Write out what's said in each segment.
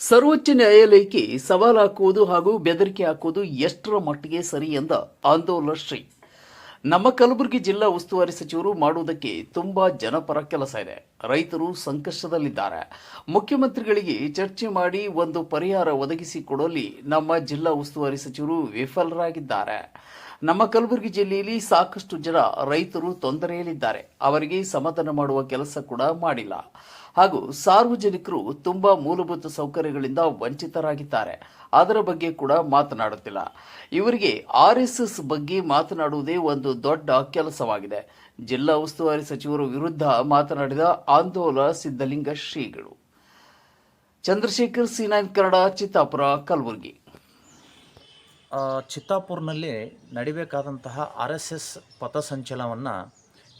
ಸರ್ವೋಚ್ಚ ನ್ಯಾಯಾಲಯಕ್ಕೆ ಸವಾಲು ಹಾಕುವುದು ಹಾಗೂ ಬೆದರಿಕೆ ಹಾಕುವುದು ಎಷ್ಟರ ಮಟ್ಟಿಗೆ ಸರಿ ಎಂದ ಆಂದೋಲನ ಶ್ರೀ. ನಮ್ಮ ಕಲಬುರಗಿ ಜಿಲ್ಲಾ ಉಸ್ತುವಾರಿ ಸಚಿವರು ಮಾಡುವುದಕ್ಕೆ ತುಂಬಾ ಜನಪರ ಕೆಲಸ ಇದೆ. ರೈತರು ಸಂಕಷ್ಟದಲ್ಲಿದ್ದಾರೆ. ಮುಖ್ಯಮಂತ್ರಿಗಳಿಗೆ ಚರ್ಚೆ ಮಾಡಿ ಒಂದು ಪರಿಹಾರ ಒದಗಿಸಿಕೊಡುವಲ್ಲಿ ನಮ್ಮ ಜಿಲ್ಲಾ ಉಸ್ತುವಾರಿ ಸಚಿವರು ವಿಫಲರಾಗಿದ್ದಾರೆ. ನಮ್ಮ ಕಲಬುರಗಿ ಜಿಲ್ಲೆಯಲ್ಲಿ ಸಾಕಷ್ಟು ಜನ ರೈತರು ತೊಂದರೆಯಲ್ಲಿದ್ದಾರೆ. ಅವರಿಗೆ ಸಮಾಧಾನ ಮಾಡುವ ಕೆಲಸ ಕೂಡ ಮಾಡಿಲ್ಲ. ಹಾಗೂ ಸಾರ್ವಜನಿಕರು ತುಂಬಾ ಮೂಲಭೂತ ಸೌಕರ್ಯಗಳಿಂದ ವಂಚಿತರಾಗಿದ್ದಾರೆ. ಅದರ ಬಗ್ಗೆ ಕೂಡ ಮಾತನಾಡುತ್ತಿಲ್ಲ. ಇವರಿಗೆ ಆರ್ ಎಸ್ ಎಸ್ ಬಗ್ಗೆ ಮಾತನಾಡುವುದೇ ಒಂದು ದೊಡ್ಡ ಕೆಲಸವಾಗಿದೆ. ಜಿಲ್ಲಾ ಉಸ್ತುವಾರಿ ಸಚಿವರ ವಿರುದ್ಧ ಮಾತನಾಡಿದ ಆಂದೋಲನ ಸಿದ್ದಲಿಂಗ ಶ್ರೀಗಳು ಚಂದ್ರಶೇಖರ್ ಸಿನಾನ್ ಕನ್ನಡ, ಚಿತ್ತಾಪುರ, ಕಲಬುರಗಿ. ಚಿತ್ತಾಪುರ್ನಲ್ಲಿ ನಡಿಬೇಕಾದಂತಹ ಆರ್ ಎಸ್ ಎಸ್ ಪಥಸಂಚಲನವನ್ನು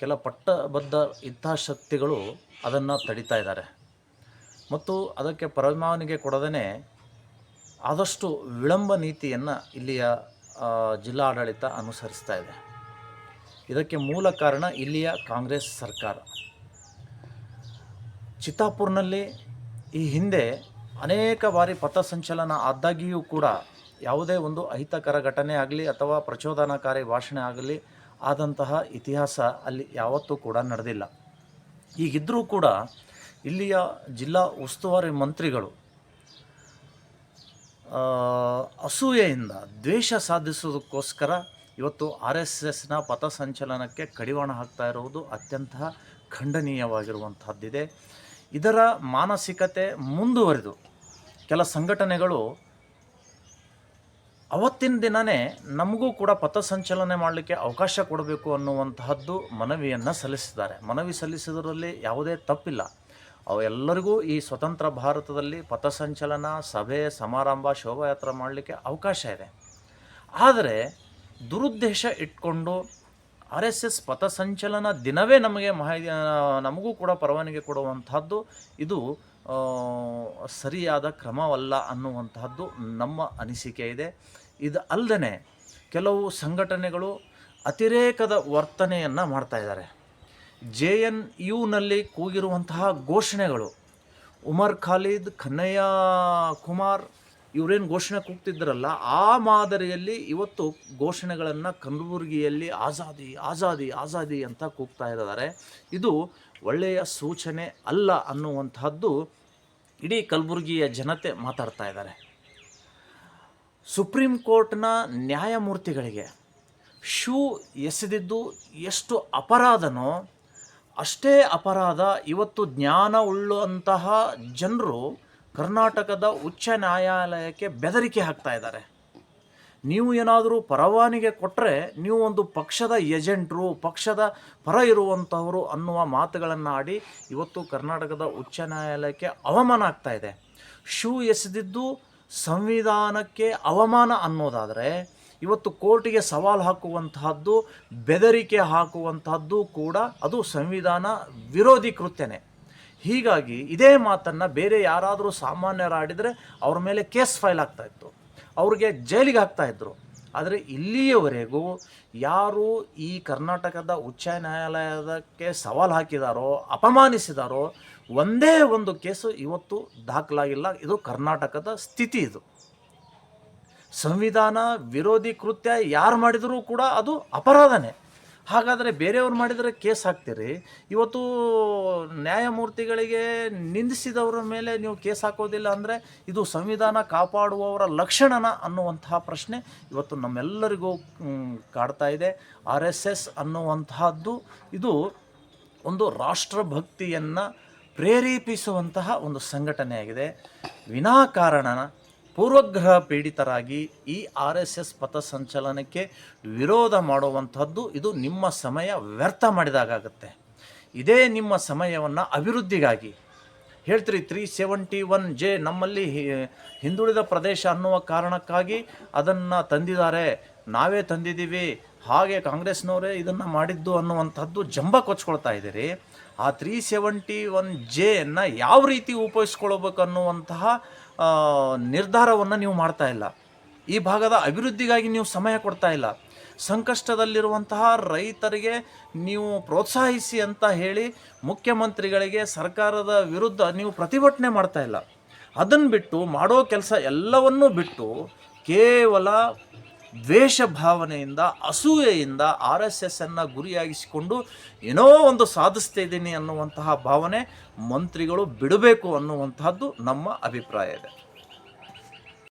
ಕೆಲ ಪಟ್ಟಬದ್ಧ ಶಕ್ತಿಗಳು ಅದನ್ನು ತಡಿತಾ ಇದ್ದಾರೆ. ಮತ್ತು ಅದಕ್ಕೆ ಪರವಾನಗಿ ಕೊಡದೇ ಆದಷ್ಟು ವಿಳಂಬ ನೀತಿಯನ್ನು ಇಲ್ಲಿಯ ಜಿಲ್ಲಾ ಜಿಲ್ಲಾಡಳಿತ ಅನುಸರಿಸ್ತಾ ಇದೆ. ಇದಕ್ಕೆ ಮೂಲ ಕಾರಣ ಇಲ್ಲಿಯ ಕಾಂಗ್ರೆಸ್ ಸರ್ಕಾರ. ಚಿತ್ತಾಪುರ್ನಲ್ಲಿ ಈ ಹಿಂದೆ ಅನೇಕ ಬಾರಿ ಪಥಸಂಚಲನ ಆದಾಗಿಯೂ ಕೂಡ ಯಾವುದೇ ಒಂದು ಅಹಿತಕರ ಘಟನೆ ಆಗಲಿ ಅಥವಾ ಪ್ರಚೋದನಾಕಾರಿ ಭಾಷಣ ಆಗಲಿ ಆದಂತಹ ಇತಿಹಾಸ ಅಲ್ಲಿ ಯಾವತ್ತೂ ಕೂಡ ನಡೆದಿಲ್ಲ. ಈಗಿದ್ದರೂ ಕೂಡ ಇಲ್ಲಿಯ ಜಿಲ್ಲಾ ಉಸ್ತುವಾರಿ ಮಂತ್ರಿಗಳು ಅಸೂಯೆಯಿಂದ ದ್ವೇಷ ಸಾಧಿಸೋದಕ್ಕೋಸ್ಕರ ಇವತ್ತು ಆರ್ ಎಸ್ ಎಸ್ನ ಪಥಸಂಚಲನಕ್ಕೆ ಕಡಿವಾಣ ಹಾಕ್ತಾ ಇರುವುದು ಅತ್ಯಂತ ಖಂಡನೀಯವಾಗಿರುವಂಥದ್ದಿದೆ ಇದರ ಮಾನಸಿಕತೆ ಮುಂದುವರಿದು. ಕೆಲ ಸಂಘಟನೆಗಳು ಅವತ್ತಿನ ದಿನವೇ ನಮಗೂ ಕೂಡ ಪಥಸಂಚಲನೆ ಮಾಡಲಿಕ್ಕೆ ಅವಕಾಶ ಕೊಡಬೇಕು ಅನ್ನುವಂತಹದ್ದು ಮನವಿಯನ್ನು ಸಲ್ಲಿಸಿದ್ದಾರೆ. ಮನವಿ ಸಲ್ಲಿಸಿದರಲ್ಲಿ ಯಾವುದೇ ತಪ್ಪಿಲ್ಲ. ಅವೆಲ್ಲರಿಗೂ ಈ ಸ್ವತಂತ್ರ ಭಾರತದಲ್ಲಿ ಪಥಸಂಚಲನ, ಸಭೆ, ಸಮಾರಂಭ, ಶೋಭಾಯಾತ್ರೆ ಮಾಡಲಿಕ್ಕೆ ಅವಕಾಶ ಇದೆ. ಆದರೆ ದುರುದ್ದೇಶ ಇಟ್ಕೊಂಡು ಆರ್ ಎಸ್ ಎಸ್ ಪಥಸಂಚಲನ ದಿನವೇ ನಮಗೆ ಮಾಹಿತಿ, ನಮಗೂ ಕೂಡ ಪರವಾನಗಿ ಕೊಡುವಂತಹದ್ದು ಇದು ಸರಿಯಾದ ಕ್ರಮವಲ್ಲ ಅನ್ನುವಂತಹದ್ದು ನಮ್ಮ ಅನಿಸಿಕೆ ಇದೆ. ಇದು ಅಲ್ಲದೆ ಕೆಲವು ಸಂಘಟನೆಗಳು ಅತಿರೇಕದ ವರ್ತನೆಯನ್ನು ಮಾಡ್ತಾ ಇದ್ದಾರೆ. ಜೆ ಎನ್ ಯುನಲ್ಲಿ ಕೂಗಿರುವಂತಹ ಘೋಷಣೆಗಳು, ಉಮರ್ ಖಾಲಿದ್ ಕನ್ನಯ್ಯ ಕುಮಾರ್ ಇವರೇನು ಘೋಷಣೆ ಕೂಗ್ತಿದ್ರಲ್ಲ, ಆ ಮಾದರಿಯಲ್ಲಿ ಇವತ್ತು ಘೋಷಣೆಗಳನ್ನು ಕಲಬುರಗಿಯಲ್ಲಿ ಆಜಾದಿ ಆಜಾದಿ ಆಜಾದಿ ಅಂತ ಕೂಗ್ತಾ ಇದ್ದಾರೆ. ಇದು ಒಳ್ಳೆಯ ಸೂಚನೆ ಅಲ್ಲ ಅನ್ನುವಂಥದ್ದು ಇಡೀ ಕಲಬುರಗಿಯ ಜನತೆ ಮಾತಾಡ್ತಾ ಇದ್ದಾರೆ. ಸುಪ್ರೀಂ ಕೋರ್ಟ್ನ ನ್ಯಾಯಮೂರ್ತಿಗಳಿಗೆ ಶೂ ಎಸೆದಿದ್ದು ಎಷ್ಟು ಅಪರಾಧನೋ ಅಷ್ಟೇ ಅಪರಾಧ ಇವತ್ತು ಜ್ಞಾನ ಉಳ್ಳುವಂತಹ ಜನರು ಕರ್ನಾಟಕದ ಉಚ್ಚ ನ್ಯಾಯಾಲಯಕ್ಕೆ ಬೆದರಿಕೆ ಹಾಕ್ತಾ ಇದ್ದಾರೆ. ನೀವು ಏನಾದರೂ ಪರವಾನಿಗೆ ಕೊಟ್ಟರೆ ನೀವು ಒಂದು ಪಕ್ಷದ ಏಜೆಂಟ್ರು, ಪಕ್ಷದ ಪರ ಇರುವಂಥವರು ಅನ್ನುವ ಮಾತುಗಳನ್ನು ಆಡಿ ಇವತ್ತು ಕರ್ನಾಟಕದ ಉಚ್ಚ ನ್ಯಾಯಾಲಯಕ್ಕೆ ಅವಮಾನ ಆಗ್ತಾ ಇದೆ. ಶೂ ಎಸೆದಿದ್ದು ಸಂವಿಧಾನಕ್ಕೆ ಅವಮಾನ ಅನ್ನೋದಾದರೆ ಇವತ್ತು ಕೋರ್ಟಿಗೆ ಸವಾಲು ಹಾಕುವಂತಹದ್ದು, ಬೆದರಿಕೆ ಹಾಕುವಂತಹದ್ದು ಕೂಡ ಅದು ಸಂವಿಧಾನ ವಿರೋಧಿ ಕೃತ್ಯನೇ. ಹೀಗಾಗಿ ಇದೇ ಮಾತನ್ನು ಬೇರೆ ಯಾರಾದರೂ ಸಾಮಾನ್ಯರಾಡಿದರೆ ಅವ್ರ ಮೇಲೆ ಕೇಸ್ ಫೈಲ್ ಆಗ್ತಾಯಿತ್ತು ಅವ್ರಿಗೆ ಜೈಲಿಗೆ ಹಾಕ್ತಾ ಇದ್ರು. ಆದರೆ ಇಲ್ಲಿಯವರೆಗೂ ಯಾರು ಈ ಕರ್ನಾಟಕದ ಉಚ್ಚ ನ್ಯಾಯಾಲಯದಕ್ಕೆ ಸವಾಲು ಹಾಕಿದಾರೋ, ಅಪಮಾನಿಸಿದಾರೋ, ಒಂದೇ ಒಂದು ಕೇಸು ಇವತ್ತು ದಾಖಲಾಗಿಲ್ಲ. ಇದು ಕರ್ನಾಟಕದ ಸ್ಥಿತಿ ಇದು. ಸಂವಿಧಾನ ವಿರೋಧಿ ಕೃತ್ಯ ಯಾರು ಮಾಡಿದರೂ ಕೂಡ ಅದು ಅಪರಾಧನೇ. ಹಾಗಾದರೆ ಬೇರೆಯವ್ರು ಮಾಡಿದರೆ ಕೇಸ್ ಹಾಕ್ತೀರಿ? ಇವತ್ತು ನ್ಯಾಯಮೂರ್ತಿಗಳಿಗೆ ನಿಂದಿಸಿದವರ ಮೇಲೆ ನೀವು ಕೇಸ್ ಹಾಕೋದಿಲ್ಲ ಅಂದರೆ ಇದು ಸಂವಿಧಾನ ಕಾಪಾಡುವವರ ಲಕ್ಷಣನ ಅನ್ನುವಂತಹ ಪ್ರಶ್ನೆ ಇವತ್ತು ನಮ್ಮೆಲ್ಲರಿಗೂ ಕಾಡ್ತಾ ಇದೆ. ಆರ್ ಎಸ್ ಎಸ್ ಇದು ಒಂದು ರಾಷ್ಟ್ರಭಕ್ತಿಯನ್ನು ಪ್ರೇರೇಪಿಸುವಂತಹ ಒಂದು ಸಂಘಟನೆಯಾಗಿದೆ. ವಿನಾಕಾರಣ ಪೂರ್ವಗ್ರಹ ಪೀಡಿತರಾಗಿ ಈ ಆರ್ ಎಸ್ ಎಸ್ ಪಥಸಂಚಲನಕ್ಕೆ ವಿರೋಧ ಮಾಡುವಂಥದ್ದು ಇದು ನಿಮ್ಮ ಸಮಯ ವ್ಯರ್ಥ ಮಾಡಿದಾಗುತ್ತೆ ಇದೇ ನಿಮ್ಮ ಸಮಯವನ್ನು ಅಭಿವೃದ್ಧಿಗಾಗಿ. ಹೇಳ್ತೀರಿ ತ್ರೀ ಸೆವೆಂಟಿ ಒನ್ ಜೆ ನಮ್ಮಲ್ಲಿ ಹಿಂದುಳಿದ ಪ್ರದೇಶ ಅನ್ನುವ ಕಾರಣಕ್ಕಾಗಿ ಅದನ್ನು ತಂದಿದ್ದಾರೆ. ನಾವೇ ತಂದಿದ್ದೀವಿ. ಹಾಗೆ ಕಾಂಗ್ರೆಸ್ನವರೇ ಇದನ್ನು ಮಾಡಿದ್ದು ಅನ್ನುವಂಥದ್ದು ಜಂಬ ಕೊಚ್ಕೊಳ್ತಾ ಇದ್ದೀರಿ. ಆ ತ್ರೀ ಸೆವೆಂಟಿ ಒನ್ ಜೆಯನ್ನು ಯಾವ ರೀತಿ ಉಪಯೋಗಿಸ್ಕೊಳ್ಬೇಕು ಅನ್ನುವಂತಹ ನಿರ್ಧಾರವನ್ನು ನೀವು ಮಾಡ್ತಾ ಇಲ್ಲ. ಈ ಭಾಗದ ಅಭಿವೃದ್ಧಿಗಾಗಿ ನೀವು ಸಮಯ ಕೊಡ್ತಾ ಇಲ್ಲ. ಸಂಕಷ್ಟದಲ್ಲಿರುವಂತಹ ರೈತರಿಗೆ ನೀವು ಪ್ರೋತ್ಸಾಹಿಸಿ ಅಂತ ಹೇಳಿ ಮುಖ್ಯಮಂತ್ರಿಗಳಿಗೆ ಸರ್ಕಾರದ ವಿರುದ್ಧ ನೀವು ಪ್ರತಿಭಟನೆ ಮಾಡ್ತಾ ಇಲ್ಲ. ಅದನ್ನು ಬಿಟ್ಟು ಮಾಡೋ ಕೆಲಸ ಎಲ್ಲವನ್ನೂ ಬಿಟ್ಟು ಕೇವಲ ದ್ವೇಷ ಭಾವನೆಯಿಂದ ಅಸೂಯೆಯಿಂದ ಆರ್ ಎಸ್ ಎಸ್ ಅನ್ನು ಗುರಿಯಾಗಿಸಿಕೊಂಡು ಏನೋ ಒಂದು ಸಾಧಿಸ್ತಾ ಇದ್ದೀನಿ ಅನ್ನುವಂತಹ ಭಾವನೆ ಮಂತ್ರಿಗಳು ಬಿಡಬೇಕು ಅನ್ನುವಂತಹದ್ದು ನಮ್ಮ ಅಭಿಪ್ರಾಯ ಇದೆ.